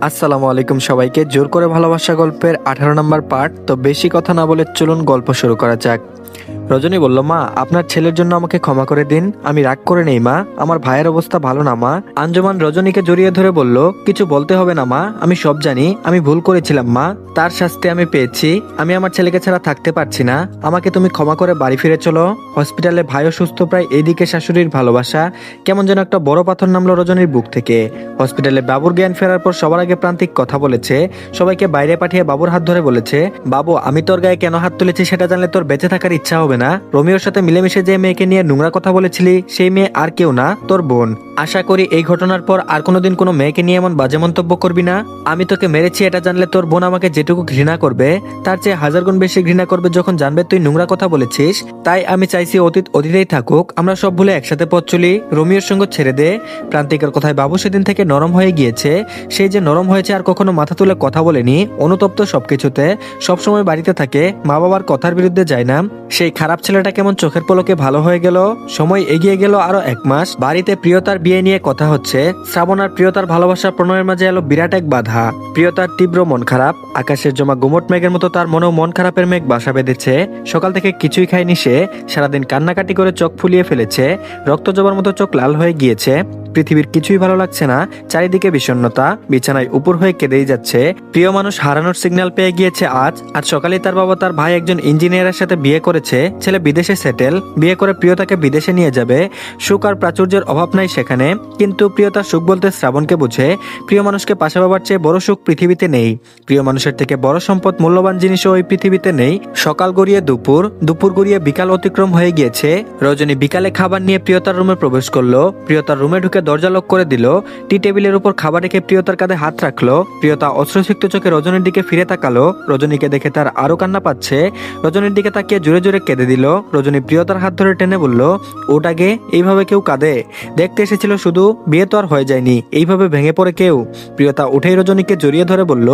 আসসালামু আলাইকুম সবাইকে। জোর করে ভালোবাসা গল্পের আঠারো নম্বর পার্ট। তো বেশি কথা না বলে চলুন গল্প শুরু করা যাক। রজনী বলল, মা, আপনার ছেলের জন্য আমাকে ক্ষমা করে দিন। আমি রাগ করে নেই, মা। আমার ভাইয়ের অবস্থা ভালো না, মা। আঞ্জমান রজনীকে জড়িয়ে ধরে বলল, কিছু বলতে হবে না, মা। আমি সব জানি। আমি ভুল করেছিলাম, মা। তার শাস্তি আমি পেয়েছি। আমি আমার ছেলেকে ছাড়া থাকতে পারছি না। আমাকে তুমি ক্ষমা করে বাড়ি ফিরে চলো। হসপিটালে ভাই অসুস্থ প্রায় এইদিকে শাশুড়ির ভালোবাসা। কেমন যেন একটা বড় পাথর নামলো রজনীর বুক থেকে। হসপিটালে বাবুর জ্ঞান ফেরার পর সবার আগে প্রান্তিক কথা বলেছে। সবাইকে বাইরে পাঠিয়ে বাবুর হাত ধরে বলেছে, বাবু, আমি তোর গায়ে কেন হাত তুলেছি সেটা জানলে তোর বেঁচে থাকার ইচ্ছা হবে না। রোমিওর সাথে মিলেমিশে যে মেয়েকে নিয়ে নোংরা কথা বলেছিলি, সেই মেয়ে আর কেউ না, তোর বোন। আশা করি এই ঘটনার পর আর কোনোদিন কোনো মেয়েকে নিয়ে এমন বাজে মন্তব্য করবি না। আমি তোকে মেরেছি, এটা জানলে তোর বোন আমাকে যেটুকু ঘৃণা করবে, তার চেয়ে হাজার গুণ বেশি ঘৃণা করবে যখন জানবে তুই নোংরা কথা বলেছিস। তাই আমি চাইছি অতীত অতীতেই থাকুক, আমরা সব ভুলে একসাথে পথ চলি। রোমিওর সঙ্গে ছেড়ে দে। প্রান্তিকের কথায় বাবু সেদিন থেকে নরম হয়ে গিয়েছে। সেই যে নরম হয়েছে আর কখনো মাথা তুলে কথা বলেনি, অনুতপ্ত সবকিছুতে, সবসময় বাড়িতে থাকে মা বাবার কথার বিরুদ্ধে যায় না। সেই খারাপ ছেলেটা কেমন চোখের পলকে ভালো হয়ে গেল? সময় এগিয়ে গেল আরও এক মাস। বাড়িতে প্রিয়তার বিয়ে নিয়ে কথা হচ্ছে। শ্রাবণ আর প্রিয়তার ভালোবাসা প্রণয়ের মাঝে এলো বিরাট এক বাধা। প্রিয়তার তীব্র মন খারাপ। আকাশের জমা গুমট মেঘের মতো তার মনেও মন খারাপের মেঘ বাসা বেঁধেছে। সকাল থেকে কিছুই খায়নি সে। সারাদিন কান্নাকাটি করে চোখ ফুলিয়ে ফেলেছে। রক্ত জবার মতো চোখ লাল হয়ে গিয়েছে। পৃথিবীর কিছুই ভালো লাগছে না। চারিদিকে বিষণ্ণতা। বিছানায় উপর হয়ে কেঁদেই যাচ্ছে। প্রিয় মানুষ হারানোর সিগন্যাল পেয়ে গিয়েছে আজ। আজ সকালে তার বাবা তার ভাই একজন ইঞ্জিনিয়ারের সাথে বিয়ে করেছে, ছেলে বিদেশে সেটেল বিয়ে করে প্রিয়তাকে বিদেশে নিয়ে যাবে। সুখ আর প্রাচুর্যের অভাব নাই সেখানে, কিন্তু প্রিয়তার সুখ বলতে শ্রাবণকে বুঝে, প্রিয় মানুষকে পাশে পাবার চেয়ে বড় সুখ পৃথিবীতে নেই। প্রিয় মানুষের থেকে বড় সম্পদ মূল্যবান জিনিসও ওই পৃথিবীতে নেই। সকাল গড়িয়ে দুপুর দুপুর গড়িয়ে বিকাল অতিক্রম হয়ে গিয়েছে। রজনী বিকালে খাবার নিয়ে প্রিয়তার রুমে প্রবেশ করল। প্রিয়তার রুমে ঢুকে দরজা লক করে দিল। টি টেবিলের উপর খাবার রেখে প্রিয়তার কাঁধে হাত রাখল। প্রিয়তা অশ্রুসিক্ত চোখে রজনীর দিকে ফিরে তাকালো। রজনীকে দেখে তার আরও কান্না পাচ্ছে। রজনীর দিকে তাকিয়ে জোরে জোরে কেঁদে দিল। রজনী প্রিয়তার হাত ধরে টেনে বলল, ওটাকে এইভাবে কেউ কাঁদে? দেখতে এসেছিল শুধু, বিয়ে তো আর হয়ে যায়নি, এইভাবে ভেঙে পড়ে কেউ? প্রিয়তা উঠেই রজনীকে জড়িয়ে ধরে বলল,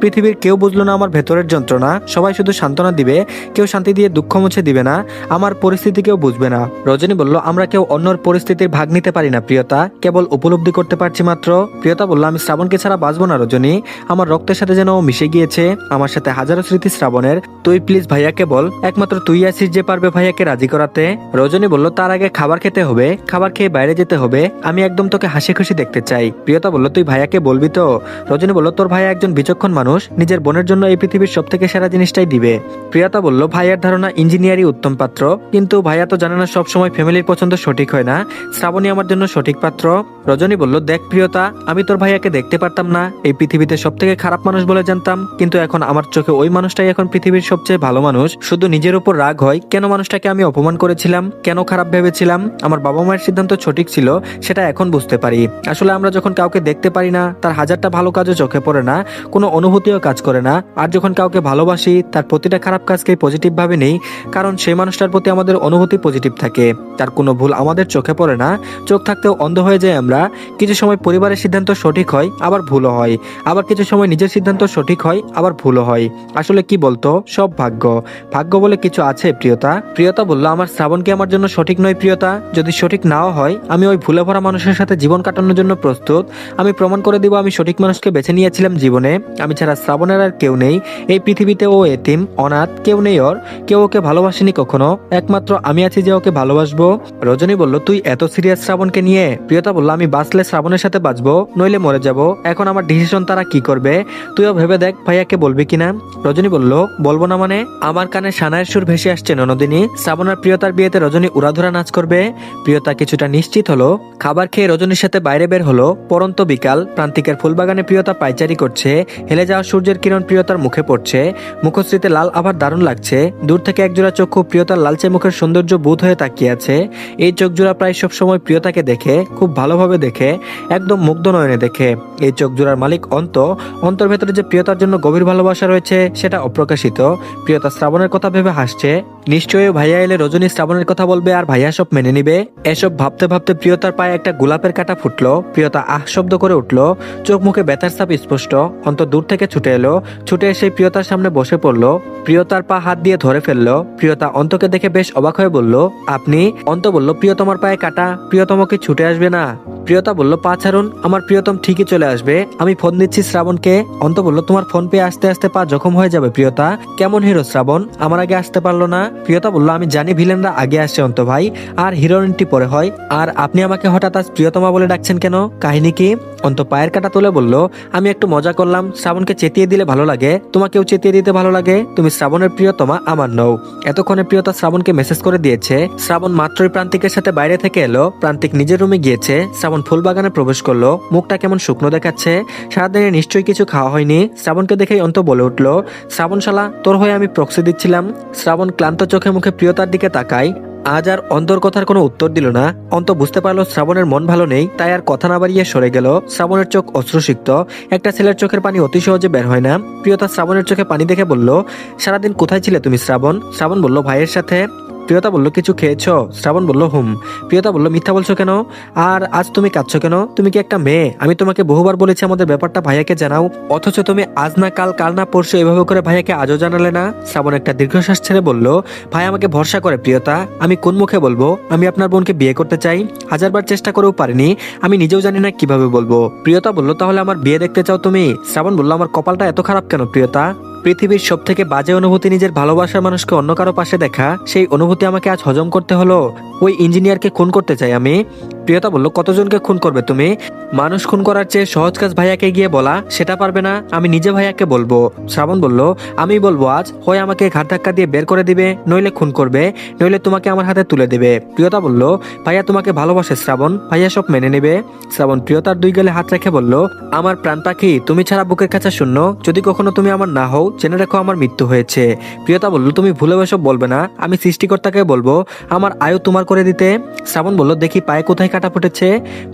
পৃথিবীর কেউ বুঝলো না আমার ভেতরের যন্ত্রণা, সবাই শুধু সান্ত্বনা দিবে, কেউ শান্তি দিয়ে দুঃখ মুছে দিবে না, আমার পরিস্থিতি কেউ বুঝবে না। রজনী বলল, আমরা কেউ অন্যর পরিস্থিতির ভাগ নিতে পারি না, প্রিয়তা, কেবল উপলব্ধি করতে পারছি মাত্র। প্রিয়তা বলল, আমি শ্রাবণকে ছাড়া বাঁচবো না, রজনী, আমার রক্তের সাথে যেন মিশে গিয়েছে, আমার সাথে হাজারো স্মৃতি শ্রাবণের। তুই প্লিজ ভাইয়াকে বল, একমাত্র তুই আছিস যে পারবে ভাইয়াকে রাজি করাতে? রজনী বলল, তার আগে খাবার খেতে হবে, খাবার খেয়ে বাইরে যেতে হবে। আমি একদম তোকে হাসি খুশি দেখতে চাই। প্রিয়তা বলল, তুই ভাইয়াকে বলবি তো? রজনী বলল, তোর ভাইয়া একজন বিচক্ষণ মানুষ। নিজের বোনের জন্য এই পৃথিবীর সব থেকে সেরা জিনিসটাই দিবে। প্রিয়তা বলল, ভাইয়ার ধারণা ইঞ্জিনিয়ারই উত্তম পাত্র। কিন্তু ভাইয়া তো জানে না, সবসময় ফ্যামিলির পছন্দ সঠিক হয় না। শ্রাবণী আমার জন্য সঠিক পাত্র। রজনী বলল, দেখ প্রিয়তা, আমি তোর ভাইয়াকে দেখতে পারতাম না। এই পৃথিবীতে সব থেকে খারাপ মানুষ বলে জানতাম। কিন্তু এখন আমার চোখে ওই মানুষটাই এখন পৃথিবীর সবচেয়ে ভালো মানুষ। শুধু নিজের উপর হয়, কেন মানুষটাকে আমি অপমান করেছিলাম? কেন খারাপ ভেবেছিলাম? আমার বাবা মায়ের সিদ্ধান্ত সঠিক ছিল, সেটা এখন বুঝতে পারি। আসলে আমরা যখন কাউকে দেখতে পারি না, তার হাজারটা ভালো কাজও চোখে পড়ে না, কোনো অনুভূতিও কাজ করে না। আর যখন কাউকে ভালোবাসি, তার প্রতিটা খারাপ কাজকে পজিটিভ ভাবে নেই, কারণ সেই মানুষটার প্রতি আমাদের অনুভূতি পজিটিভ থাকে। তার কোনো ভুল আমাদের চোখে পড়ে না, চোখ থাকতেও অন্ধ হয়ে যায় আমরা। কিছু সময় পরিবারের সিদ্ধান্ত সঠিক হয়, আবার ভুলও হয়। আবার কিছু সময় নিজের সিদ্ধান্ত সঠিক হয়, আবার ভুলও হয়। আসলে কি বলতো? সব ভাগ্য। ভাগ্য বলে কিছু আছে। প্রিয়তা? প্রিয়তা বলল, আমার শ্রাবণকে আমার জন্য সঠিক নয়, প্রিয়তা? যদি সঠিক নাও হয়, আমি ওই ভুলে ভরা মানুষের সাথে জীবন কাটানোর জন্য প্রস্তুত। আমি প্রমাণ করে দিব আমি সঠিক মানুষকে বেছে নিয়েছিলাম জীবনে। আমি ছাড়া শ্রাবণের আর কেউ নেই। এই পৃথিবীতে ও এতিম, অনাথ, কেউ নেই ওর। কেউ ওকে ভালোবাসেনি কখনো। একমাত্র আমি আছি যে ওকে ভালোবাসবো। রজনী বলল, তুই এত সিরিয়াস শ্রাবণকে নিয়ে? প্রিয়তা বলল, আমি বাঁচলে শ্রাবণের সাথে বাঁচবো, নইলে মরে যাব। এখন আমার ডিসিশন তারা কি করবে? তুইও ভেবে দেখ ভাইয়াকে বলবি কিনা? রজনী বলল, বলব না মানে? আমার কানে সানায়ের সুর ভেসে আসছে ননদিনী। শ্রাবণের প্রিয়তার বিয়েতে রজনী উড়াধুরা নাচ করবে। প্রিয়তা কিছুটা নিশ্চিত হলো, খাবার খেয়ে রজনীর সাথে বাইরে বের হলো। পরন্ত বিকাল, প্রান্তিকের ফুলবাগানে প্রিয়তা পাইচারি করছে। হেলে যাওয়া সূর্যের কিরণ প্রিয়তার মুখে পড়ছে। মুখশ্রীতে লাল আবার দারুণ লাগছে। দূর থেকে একজোড়া চক্ষু প্রিয়তার লালচে মুখের সৌন্দর্য বুধ হয়ে তাকিয়ে আছে। এই চোখ জোড়া প্রায় সব সময় প্রিয়তাকে দেখে, খুব ভালোভাবে দেখে, একদম মুগ্ধ নয়নে দেখে। এই চোখ জোড়ার মালিক অন্ত, অন্তর ভেতরে যে প্রিয়তার জন্য গভীর ভালোবাসা রয়েছে, সেটা অপ্রকাশিত। প্রিয়তা শ্রাবণের কথা ভেবে হাসছে। নিশ্চয়ই ভাইয়া এলে রজনী শ্রাবণের কথা বলবে আর ভাইয়া সব মেনে নিবে। এসব ভাবতে ভাবতে প্রিয়তার পায়ে একটা গোলাপের কাটা ফুটলো। প্রিয়তা আহ শব্দ করে উঠল। চোখ মুখে ব্যথার ছাপ স্পষ্ট। অন্ত দূর থেকে ছুটে এলো। ছুটে এসে প্রিয়তার সামনে বসে পড়ল। প্রিয়তার পা হাত দিয়ে ধরে ফেলল। প্রিয়তা অন্তকে দেখে বেশ অবাক হয়ে বলল, আপনি? অন্ত বলল, প্রিয়তমার পায়ে কাটা। প্রিয়তমকে ছুটে আসবে না? প্রিয়তা বলল, পা ছাড়ুন। আমার প্রিয়তম ঠিকই চলে আসবে। আমি ফোন দিচ্ছি শ্রাবণকে। অন্ত বলল, তোমার ফোন পেয়ে আস্তে আস্তে পা জখম হয়ে যাবে প্রিয়তা। কেমন হিরো শ্রাবণ? আমার আগে আসতে পারল না? প্রিয়তা বলল, আমি জানি ভিলেনরা আগে আসে অন্ত ভাই, আর হিরোইনটি পরে হয়। আর আপনি আমাকে হঠাৎ আজ প্রিয়তমা বলে ডাকছেন কেন? কাহিনী কি? অন্ত পায়ের কাটা তুলে বলল, আমি একটু মজা করলাম। শ্রাবণকে চেতিয়ে দিলে ভালো লাগে। তোমাকেও চেতিয়ে দিতে ভালো লাগে। তুমি শ্রাবণের প্রিয়তমা, আমার নও। এতক্ষণে প্রিয়তা শ্রাবণকে মেসেজ করে দিয়েছে। শ্রাবণ মাত্রই প্রান্তিকের সাথে বাইরে থেকে এলো। প্রান্তিক নিজের রুমে গিয়েছে। শ্রাবণ ফুলবাগানে প্রবেশ করল। মুখটা কেমন শুকনো দেখাচ্ছে। সারাদিনে নিশ্চয়ই কিছু খাওয়া হয়নি। শ্রাবণকে দেখেই অন্ত বলে উঠল শ্রাবণ শালা তোর হয়ে আমি প্রক্সি দিচ্ছিলাম। শ্রাবণ ক্লান্ত চোখে মুখে প্রিয়তার দিকে তাকাই, আজ আর অন্তর কথার কোনো উত্তর দিল না। অন্ত বুঝতে পারল শ্রাবণের মন ভালো নেই, তাই আর কথা না বাড়িয়ে সরে গেল। শ্রাবণের চোখ অশ্রুসিক্ত। একটা ছেলের চোখের পানি অতি সহজে বের হয় না। প্রিয়তা শ্রাবণের চোখে পানি দেখে বলল, সারাদিন কোথায় ছিলে তুমি শ্রাবণ? শ্রাবণ বলল, ভাইয়ের সাথে প্রিয়তা বলল, কিছু খেয়েছো? শ্রাবণ বলল, হুম। প্রিয়তা বলল, মিথ্যা বলছো কেন? আর আজ তুমি কাঁদছো কেন? তুমি কি একটা মেয়ে? আমি তোমাকে বহুবার বলেছি আমাদের ব্যাপারটা ভাইয়াকে জানাও। অথচ তুমি আজ না কাল কাল না পরশু এভাবে করে ভাইয়াকে আজও জানালে না? শ্রাবণ একটা দীর্ঘশ্বাস ছেড়ে বলল, ভাই, আমাকে ভরসা করে প্রিয়তা। আমি কোন মুখে বলব? আমি আপনার বোনকে বিয়ে করতে চাই। হাজারবার চেষ্টা করেও পারিনি। আমি নিজেও জানি না কীভাবে বলব। প্রিয়তা বলল, তাহলে আমার বিয়ে দেখতে চাও তুমি? শ্রাবণ বলল, আমার কপালটা এত খারাপ কেন প্রিয়তা? পৃথিবীর সব থেকে বাজে অনুভূতি নিজের ভালোবাসার মানুষকে অন্য কারও পাশে দেখা, সেই অনুভূতি আমাকে আজ হজম করতে হলো। ওই ইঞ্জিনিয়ারকে খুন করতে চাই আমি। প্রিয়তা বলল, কতজনকে খুন করবে তুমি? মানুষ খুন করার চেয়ে সহজ কাজ ভাইয়াকে গিয়ে বলা, সেটা পারবে না। আমি নিজে ভাইয়াকে বলব। শ্রাবণ বলল, আমি বলব আজ, হয় আমাকে ঘাট ধাক্কা দিয়ে বের করে দিবে, নইলে খুন করবে, নইলে তোমাকে আমার হাতে তুলে দেবে। প্রিয়তা বলল, ভাইয়া তোমাকে ভালোবাসে শ্রাবণ, ভাইয়া সব মেনে নেবে। শ্রাবণ প্রিয়তার দুই গেলে হাত রেখে বলল, আমার প্রাণ পাখি, তুমি ছাড়া বুকের কাছে শূন্য। যদি কখনো তুমি আমার না হও, জেনে রেখো আমার মৃত্যু হয়েছে। প্রিয়তা বলল, তুমি ভুলে বলবে না, আমি সৃষ্টিকর্তাকে বলব, আমার আয়ু তোমার করে দিতে। শ্রাবণ বলল, দেখি পায়ে কোথায় কাটা ফুটেছে?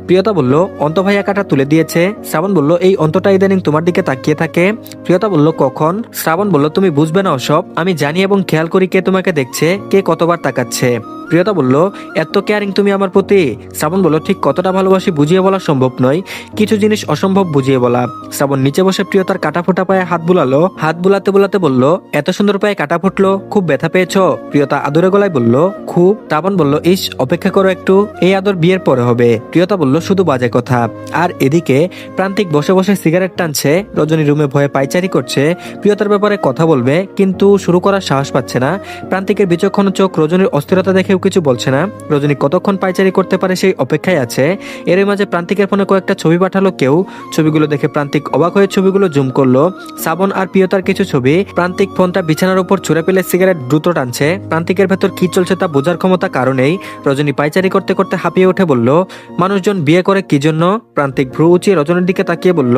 প্রিয়তা বলল, অন্ত ভাইয়া কাটা তুলে দিয়েছে। শ্রাবণ বলল, এই অন্তটা ইদানিং তোমার দিকে তাকিয়ে থাকে। প্রিয়তা বলল, কখন? শ্রাবণ বলল, তুমি বুঝবে না ওসব। আমি জানি এবং খেয়াল করি কে তোমাকে দেখছে, কে কতবার তাকাচ্ছে। প্রিয়তা বলল, এত কেয়ারিং তুমি আমার প্রতি। শ্রাবণ বলল, ঠিক কতটা ভালোবাসি বুঝিয়ে বলা সম্ভব নয়, কিছু জিনিস অসম্ভব বুঝিয়ে বলা। শ্রাবণ নিচে বসে প্রিয়তার কাটা ফোটা পায়ে হাত বুলালো। হাত বুলাতে বুলাতে বলল, এত সুন্দর পায়ে কাটা ফুটলো, খুব ব্যথা পেয়েছ? প্রিয়তা আদরে গলায় বলল, খুব। শ্রাবণ বলল, ইস, অপেক্ষা করো একটু, এই আদর বিয়ের পরে হবে। প্রিয়তা বলল, শুধু বাজে কথা। আর এদিকে প্রান্তিক বসে বসে সিগারেট টানছে, রজনী রুমে ভয়ে পাইচারি করছে। প্রিয়তার ব্যাপারে কথা বলবে, কিন্তু শুরু করার সাহস পাচ্ছে না। প্রান্তিকের বিচক্ষণ চোখ রজনীর অস্থিরতা দেখেও কিছু বলছে না। রজনী কতক্ষণ পাইচারি করতে পারে সেই অপেক্ষায় আছে। এর মাঝে প্রান্তিকের ফোনে কয়েকটা ছবি পাঠালো কেউ। ছবিগুলো দেখে প্রান্তিক অবাক হয়ে ছবিগুলো জুম করল। শ্রাবণ আর প্রিয়তার কিছু ছবি। প্রান্তিক ফোনটা বিছানার উপর ছুঁড়ে ফেলে সিগারেট দ্রুত টানছে। প্রান্তিকের ভেতর কি চলছে তা বোঝার ক্ষমতা কারণেই রজনী পাইচারি করতে করতে হাঁপিয়ে উঠে বলল, মানুষজন বিয়ে করে কি জন্য? প্রান্তিক ভ্রু উঁচিয়ে রজনীর দিকে তাকিয়ে বলল,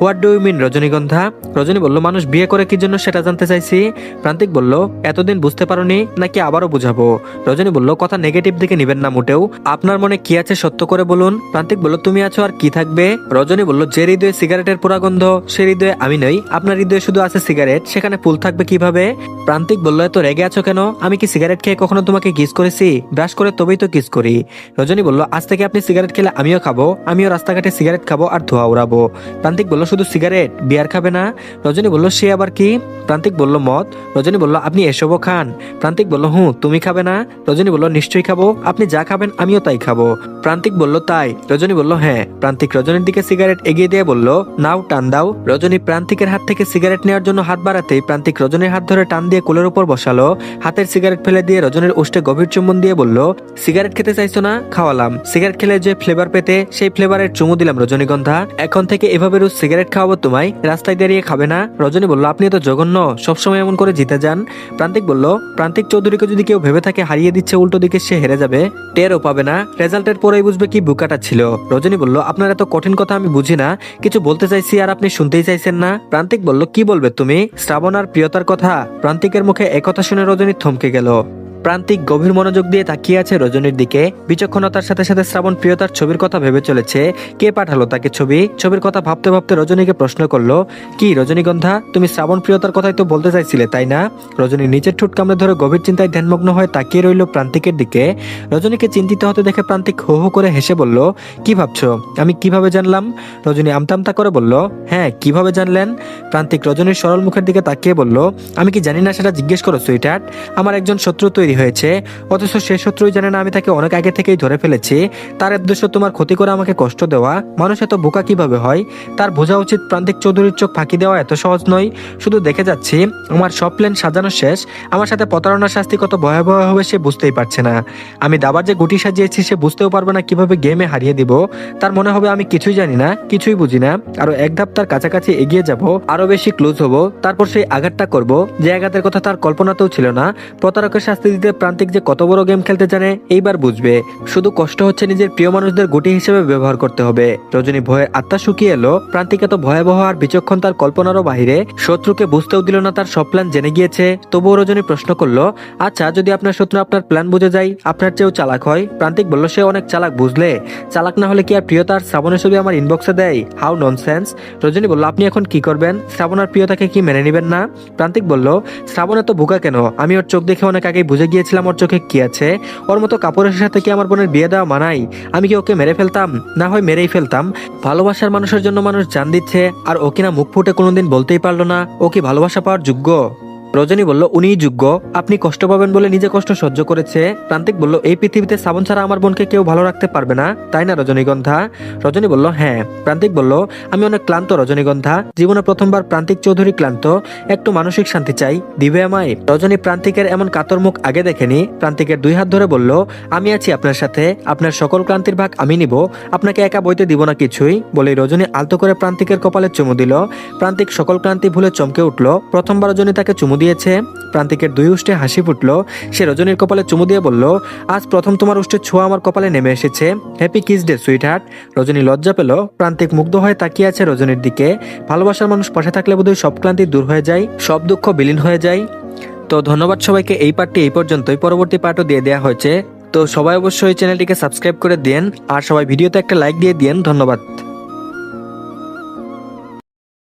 হোয়াট ডু ইউ মিন রজনীগন্ধা? রজনী বলল, মানুষ বিয়ে করে কি জন্য সেটা জানতে চাইছি? প্রান্তিক বলল, এতদিন বুঝতে পারোনি, নাকি আবারও বুঝাবো? রজনী বলল, কথা নেগেটিভ দিকে নিবেন না মোটেও। আপনার মনে কি আছে সত্য করে বলুন? প্রান্তিক বলল, তুমি আছো আর কি থাকবে? রজনী বলল, যে হৃদয়ে সিগারেটের পোড়া গন্ধ, সে হৃদয়ে আমি নই। আপনার হৃদয়ে শুধু আছে সিগারেট সেখানে ফুল থাকবে কীভাবে? প্রান্তিক বলল, এত রেগে আছো কেন? আমি কি সিগারেট খেয়ে কখনো তোমাকে কিস করেছি? ব্রাশ করে তবেই তো কিস করি। রজনী বলল, আজ থেকে আপনি সিগারেট খেলে আমিও খাব। আমিও রাস্তাঘাটে সিগারেট খাব আর ধোয়া উড়াবো। প্রান্তিক বলল, শুধু সিগারেট বিয়ার খাবে না? রজনী বলল, সে আবার কি? প্রান্তিক বলল, মদ। রজনী বলল, আপনি এসবও খান? প্রান্তিক বলল, হুঁ, তুমি খাবে না? রজনী বলল, নিশ্চয়ই খাব। আপনি যা খাবেন আমিও তাই খাব। প্রান্তিক বলল, তাই। রজনী বলল হ্যাঁ। প্রান্তিক রজনীর দিকে সিগারেট এগিয়ে দিয়ে বলল, নাও, টান দাও। রজনী প্রান্তিকের হাত থেকে সিগারেট নেওয়ার জন্য হাত বাড়াতেই প্রান্তিক রজনীর হাত ধরে টান দিয়ে কোলের উপর বসালো। হাতের সিগারেট ফেলে দিয়ে রজনীর উষ্ঠে গভীর চুম্বন দিয়ে বলল, সিগারেট খেতে চাইছো না? খাওয়ালাম। সিগারেট খেলে যে ফ্লেভার পেতে, সেই ফ্লেভারের চুমু দিলাম, রজনীগন্ধা। এখন থেকে এভাবে রোজ সিগারেট খাওয়াবো তোমায়। রাস্তায় দাঁড়িয়ে খাবে না। রজনী বলল, আপনি তো জঘন্য। সবসময় এমন করে জিতে যান। প্রান্তিক বলল, প্রান্তিক চৌধুরীকে যদি কেউ ভেবে থাকে, হারিয়ে দিচ্ছে উল্টো দিকে সে হেরে যাবে। টেরও পাবে না। রেজাল্টের পরেই বুঝবে কি বুকাটা ছিল। রজনী বলল, আপনার এত কঠিন কথা আমি বুঝি না। কিছু বলতে চাইছি আর আপনি শুনতেই চাইছেন না। প্রান্তিক বলল, কি বলবে তুমি? শ্রাবণ আর প্রিয়তার কথা? প্রান্তিকের মুখে একথা শুনে রজনী থমকে গেল। প্রান্তিক গভীর মনোযোগ দিয়ে তাকিয়ে আছে রজনীর দিকে। বিচক্ষণতার সাথে সাথে শ্রাবণ প্রিয়তার ছবির কথা ভেবে চলেছে। কে পাঠালো তাকে ছবি? ছবির কথা ভাবতে ভাবতে রজনীকে প্রশ্ন করল, কি রজনীগন্ধা? তুমি শ্রাবণ প্রিয়তার কথাই তো বলতে চাইছিলে, তাই না? রজনী নিচের ঠোঁট কামড়ে ধরে গভীর চিন্তায় ধ্যানমগ্ন হয়ে তাকিয়ে রইল প্রান্তিকের দিকে। রজনীকে চিন্তিত হতে দেখে প্রান্তিক হো হো করে হেসে বলল, কি ভাবছ? আমি কীভাবে জানলাম? রজনী আমতামতা করে বলল হ্যাঁ কীভাবে জানলেন? প্রান্তিক রজনীর সরল মুখের দিকে তাকিয়ে বলল, আমি কি জানি না সেটা জিজ্ঞেস করো সুইটার আমার একজন শত্রু তৈরি হয়েছে। অথচ সে শত্রুই জানে না, আমি তাকে অনেক আগে থেকেই ধরে ফেলেছি। তার উদ্দেশ্য তোমার ক্ষতি করে আমাকে কষ্ট দেওয়া। মানুষ এত বোকা কীভাবে হয়? তার বোঝা উচিত প্রান্তিক চৌধুরীর চোখ ফাঁকি দেওয়া এত সহজ নয়। শুধু দেখে যাচ্ছি, আমার সব প্ল্যান সাজানো শেষ। আমার সাথে প্রতারণার শাস্তি কত ভয়াবহ হবে সে বুঝতেই পারছে না। আমি দাবার যে গুটি সাজিয়েছি, সে বুঝতেও পারবে না কীভাবে গেমে হারিয়ে দিব। তার মনে হবে আমি কিছুই জানি না, কিছুই বুঝি না। আরও এক ধাপ তার কাছাকাছি এগিয়ে যাব, আরও বেশি ক্লোজ হব। তারপর সেই আঘাতটা করব, যে আঘাতের কথা তার কল্পনাতেও ছিল না। প্রতারকের শাস্তি দিতে প্রান্তিক যে কত বড় গেম খেলতে জানে, এইবার বুঝবে। শুধু কষ্ট হচ্ছে নিজের প্রিয় মানুষদের গুটি হিসেবে ব্যবহার করতে হবে। রজনী ভয়ের আত্মা শুকিয়ে এলো। প্রান্তিক এত ভয়াবহ আর বিচক্ষণ তার কল্পনারও বাহিরে। শত্রুকে বুঝতেও দিল না তার সব প্ল্যান জেনে গিয়েছে। তবুও রজনী প্রশ্ন করল আচ্ছা যদি আপনার শত্রু আপনার প্ল্যান বুঝে যায়, আপনার চেয়েও চালাক হয়? প্রান্তিক বলল, সে অনেক চালাক বুঝলে। চালাক না হলে কি আর প্রিয়তার শ্রাবণের ছবি আমার ইনবক্সে দেয়? হাউ ননসেন্স রজনী বলল, আপনি এখন কি করবেন? শ্রাবণ আর প্রিয়তাকে কি মেনে নেবেন না? প্রান্তিক বলল, শ্রাবণ এত বোকা কেন? আমি ওর চোখ দেখে অনেক আগেই বুঝে গিয়েছিলাম, ওর চোখে কি আছে? ওর মতো কাপড়ের সাথে কি আমার বোনের বিয়ে দেওয়া মানাই আমি কি ওকে মেরে ফেলতাম? না হয় মেরেই ফেলতাম। ভালোবাসার মানুষের জন্য মানুষ জান দিচ্ছে, আর ও কিনা মুখ ফুটে কোনোদিন বলতেই পারল না, ও কি ভালোবাসা পাওয়ার যোগ্য? রজনী বলল, উনিই যোগ্য। আপনি কষ্ট পাবেন বলে নিজে কষ্ট সহ্য করেছে। প্রান্তিক বলল, এই পৃথিবীতে শ্রাবণ ছাড়া আমার বোনকে কেউ ভালো রাখতে পারবে না, তাই না রজনীগন্ধা? রজনী বলল হ্যাঁ। প্রান্তিক বলল, আমি অনেক ক্লান্ত রজনীগন্ধা। জীবনে প্রথমবার প্রান্তিক চৌধুরী ক্লান্ত। একটু মানসিক শান্তি চাই। দিবে আমায়? রজনী প্রান্তিকের এমন কাতর মুখ আগে দেখেনি। প্রান্তিকের দুই হাত ধরে বলল, আমি আছি আপনার সাথে। আপনার সকল ক্লান্তির ভাগ আমি নিব। আপনাকে একা বইতে দিব না কিছুই। বলে রজনী আলতো করে প্রান্তিকের কপালে চুমু দিল। প্রান্তিক সকল ক্লান্তি ভুলে চমকে উঠল। প্রথমবার রজনী তাকে চুমু দিয়েছে প্রান্তিকের দুই উষ্ঠে হাসি ফুটলো। সে রজনীর কপালে চুমু দিয়ে বলল, আজ প্রথম তোমার উষ্ঠের ছোঁয়া আমার কপালে নেমে এসেছে। Happy kiss day sweetheart Rajani লজ্জা পেল। প্রান্তিক মুগ্ধ হয়ে তাকিয়ে আছে রজনীর দিকে। ভালোবাসার মানুষ পাশে থাকলে বোধহয় সব ক্লান্তি দূর হয়ে যায়, সব দুঃখ বিলীন হয়ে যায়। তো ধন্যবাদ সবাইকে। এই পার্টটি এই পর্যন্তই। পরবর্তী পার্টও দিয়ে দেওয়া হয়েছে। তো সবাই অবশ্যই চ্যানেলটিকে সাবস্ক্রাইব করে দিন আর সবাই ভিডিওতে একটা লাইক দিয়ে দিন ধন্যবাদ।